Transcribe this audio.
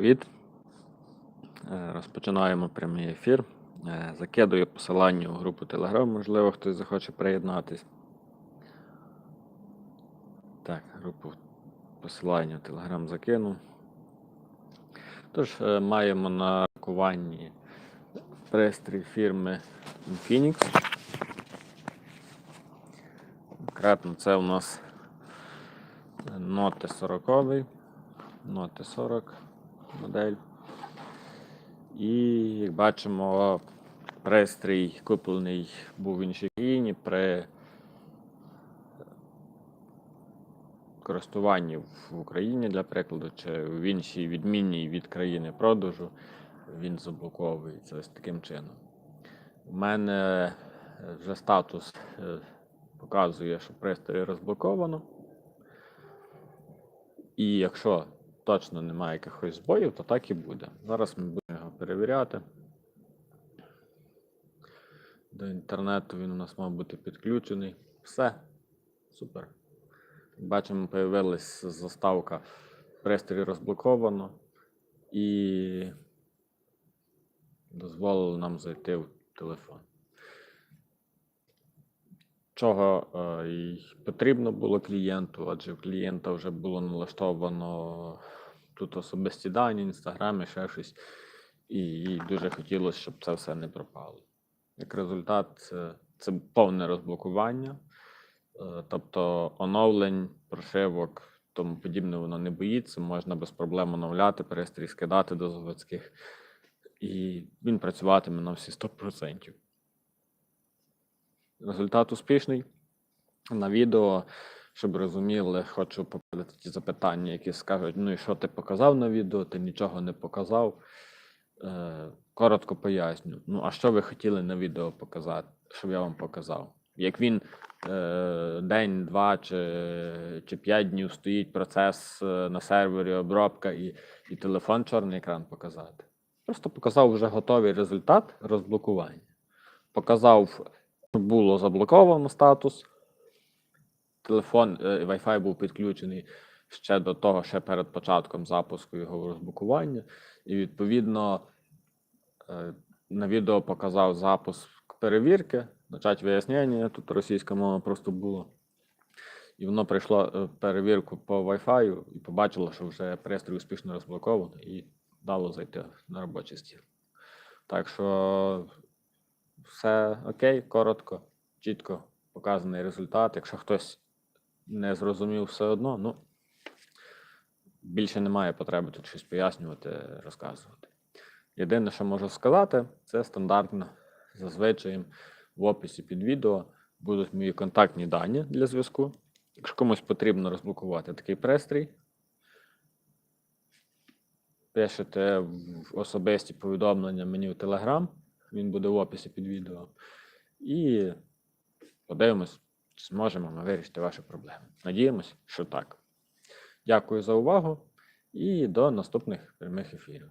Привіт. Е, Розпочинаємо прямий ефір. Е, Закидую посилання у групу Telegram, можливо, хтось захоче приєднатись. Так, групу посилання в Telegram закинув. Тож, е, маємо на рахуванні пристрій фірми Infinix. Конкретно це у нас Note 40. Note 40 модель. І як бачимо, пристрій куплений був в іншій країні при користуванні в Україні, для прикладу, чи в іншій відмінній від країни продажу, він заблоковується ось таким чином. У мене е, вже статус е, показує, що пристрій розблоковано. І якщо точно немає якихось збоїв, то так і буде. Зараз ми будемо його перевіряти. До інтернету він у нас мав бути підключений. Все. Супер. Бачимо, появилась заставка пристрій розблоковано і дозволило нам зайти в телефон. Чого е, й потрібно було клієнту, адже в клієнта вже було налаштовано тут особисті дані, інстаграм і ще щось. І дуже хотілося, щоб це все не пропало. Як результат, це, це повне розблокування, Е, тобто оновлень, прошивок, тому подібне воно не боїться, можна без проблем оновляти, пристрій скидати до заводських, і він працюватиме на всі 100%. Результат успішний. На відео, щоб розуміли, хочу попередити ті запитання, які скажуть: ну і що ти показав на відео, ти нічого не показав. Е, коротко поясню. Ну, а що ви хотіли на відео показати, щоб я вам показав? Як він е, день, два чи, чи п'ять днів стоїть процес е, на сервері, обробка і, і телефон чорний екран показати. Просто показав вже готовий результат розблокування. Показав, було заблоковано статус. Телефон е, Wi-Fi був підключений ще до того, ще перед початком запуску його розблокування. І відповідно е, на відео показав запуск перевірки, почать вияснення. Тут російська мова просто була. І воно прийшло е, перевірку по Wi-Fi і побачило, що вже пристрій успішно розблоковано і дало зайти на робочий стіл. Так що все окей, коротко, чітко показаний результат. Якщо хтось не зрозумів все одно, ну більше немає потреби тут щось пояснювати, розказувати. Єдине, що можу сказати, це стандартно. Зазвичай в описі під відео будуть мої контактні дані для зв'язку. Якщо комусь потрібно розблокувати такий пристрій, пишете в особисті повідомлення мені в Telegram, він буде в описі під відео. І подивимось, зможемо ми вирішити ваші проблеми. Надіємось, що так. Дякую за увагу і до наступних прямих ефірів.